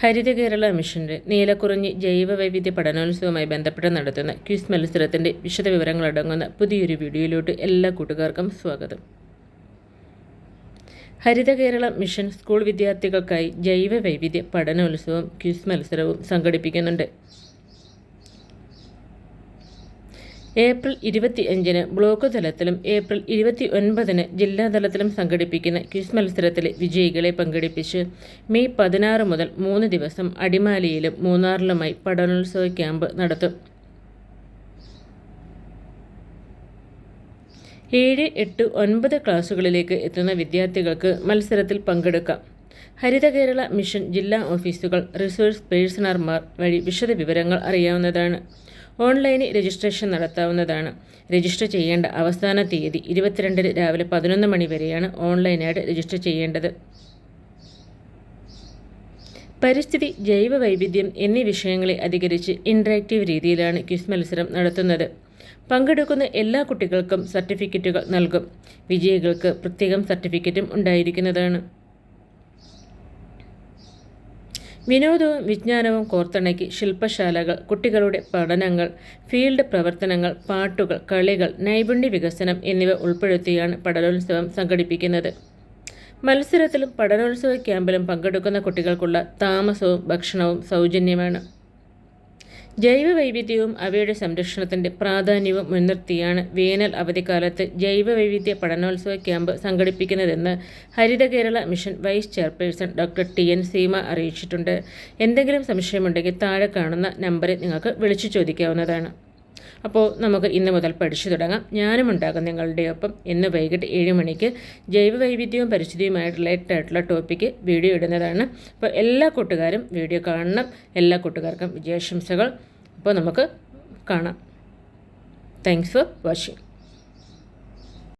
ഹരിത കേരള മിഷന്റെ നീലക്കുറിഞ്ഞി ജൈവ വൈവിധ്യ പഠനോത്സവവുമായി ബന്ധപ്പെട്ട് നടത്തുന്ന ക്വിസ് മത്സരത്തിന്റെ വിശദവിവരങ്ങളടങ്ങുന്ന പുതിയൊരു വീഡിയോയിലോട്ട് എല്ലാ കൂട്ടുകാർക്കും സ്വാഗതം. ഹരിത കേരള മിഷൻ സ്കൂൾ വിദ്യാർത്ഥികൾക്കായി ജൈവ വൈവിധ്യ പഠനോത്സവവും ക്വിസ് മത്സരവും സംഘടിപ്പിക്കുന്നുണ്ട്. ഏപ്രിൽ ഇരുപത്തി അഞ്ചിന് ബ്ലോക്ക് തലത്തിലും ഏപ്രിൽ ഇരുപത്തി ഒൻപതിന് ജില്ലാതലത്തിലും സംഘടിപ്പിക്കുന്ന ക്വിസ് മത്സരത്തിലെ വിജയികളെ പങ്കെടുപ്പിച്ച് മെയ് പതിനാറ് മുതൽ മൂന്ന് ദിവസം അടിമാലിയിലും മൂന്നാറിലുമായി പഠനോത്സവ ക്യാമ്പ് നടത്തും. ഏഴ് എട്ട് ഒൻപത് ക്ലാസ്സുകളിലേക്ക് എത്തുന്ന വിദ്യാർത്ഥികൾക്ക് മത്സരത്തിൽ പങ്കെടുക്കാം. ഹരിത കേരള മിഷൻ ജില്ലാ ഓഫീസുകൾ റിസോഴ്സ് പേഴ്സണർമാർ വഴി വിശദ വിവരങ്ങൾ അറിയാവുന്നതാണ്. ഓൺലൈനിൽ രജിസ്ട്രേഷൻ നടത്താവുന്നതാണ്. രജിസ്റ്റർ ചെയ്യേണ്ട അവസാന തീയതി ഇരുപത്തിരണ്ടിന് രാവിലെ പതിനൊന്ന് മണി വരെയാണ് ഓൺലൈനായിട്ട് രജിസ്റ്റർ ചെയ്യേണ്ടത്. പരിസ്ഥിതി ജൈവ വൈവിധ്യം എന്നീ വിഷയങ്ങളെ അധികരിച്ച് ഇൻട്രാക്റ്റീവ് രീതിയിലാണ് ക്വിസ് മത്സരം നടത്തുന്നത്. പങ്കെടുക്കുന്ന എല്ലാ കുട്ടികൾക്കും സർട്ടിഫിക്കറ്റുകൾ നൽകും. വിജയികൾക്ക് പ്രത്യേകം സർട്ടിഫിക്കറ്റും ഉണ്ടായിരിക്കുന്നതാണ്. വിനോദവും വിജ്ഞാനവും കോർത്തിണക്കി ശില്പശാലകൾ കുട്ടികളുടെ പഠനങ്ങൾ ഫീൽഡ് പ്രവർത്തനങ്ങൾ പാട്ടുകൾ കളികൾ നൈപുണ്യ വികസനം എന്നിവ ഉൾപ്പെടുത്തിയാണ് പഠനോത്സവം സംഘടിപ്പിക്കുന്നത്. മത്സരത്തിലും പഠനോത്സവ ക്യാമ്പിലും പങ്കെടുക്കുന്ന കുട്ടികൾക്കുള്ള താമസവും ഭക്ഷണവും സൗജന്യമാണ്. ജൈവ വൈവിധ്യവും അവയുടെ സംരക്ഷണത്തിന്റെ പ്രാധാന്യവും മുൻനിർത്തിയാണ് വേനൽ അവധിക്കാലത്ത് ജൈവ വൈവിധ്യ പഠനോത്സവ camp സംഘടിപ്പിക്കുന്നതെന്ന് Haritha Kerala mission vice chairperson doctor T N Seema അറിയിച്ചിട്ടുണ്ട്. എന്തെങ്കിലും സംശയമുണ്ടെങ്കിൽ താഴെ കാണുന്ന നമ്പറിൽ നിങ്ങൾക്ക് വിളിച്ചു ചോദിക്കാവുന്നതാണ്. അപ്പോൾ നമുക്ക് ഇന്ന് മുതൽ പഠിച്ചു തുടങ്ങാം. ഞാനും ഉണ്ടാകും നിങ്ങളുടെ ഒപ്പം ഇന്ന് വൈകിട്ട് ഏഴ് മണിക്ക് ജൈവ വൈവിധ്യവും പരിസ്ഥിതിയുമായി റിലേറ്റഡ് ആയിട്ടുള്ള ടോപ്പിക്ക് വീഡിയോ ഇടുന്നതാണ്. അപ്പോൾ എല്ലാ കൂട്ടുകാരും വീഡിയോ കാണണം. എല്ലാ കൂട്ടുകാർക്കും വിജയാശംസകൾ. അപ്പോൾ നമുക്ക് കാണാം. Thanks for watching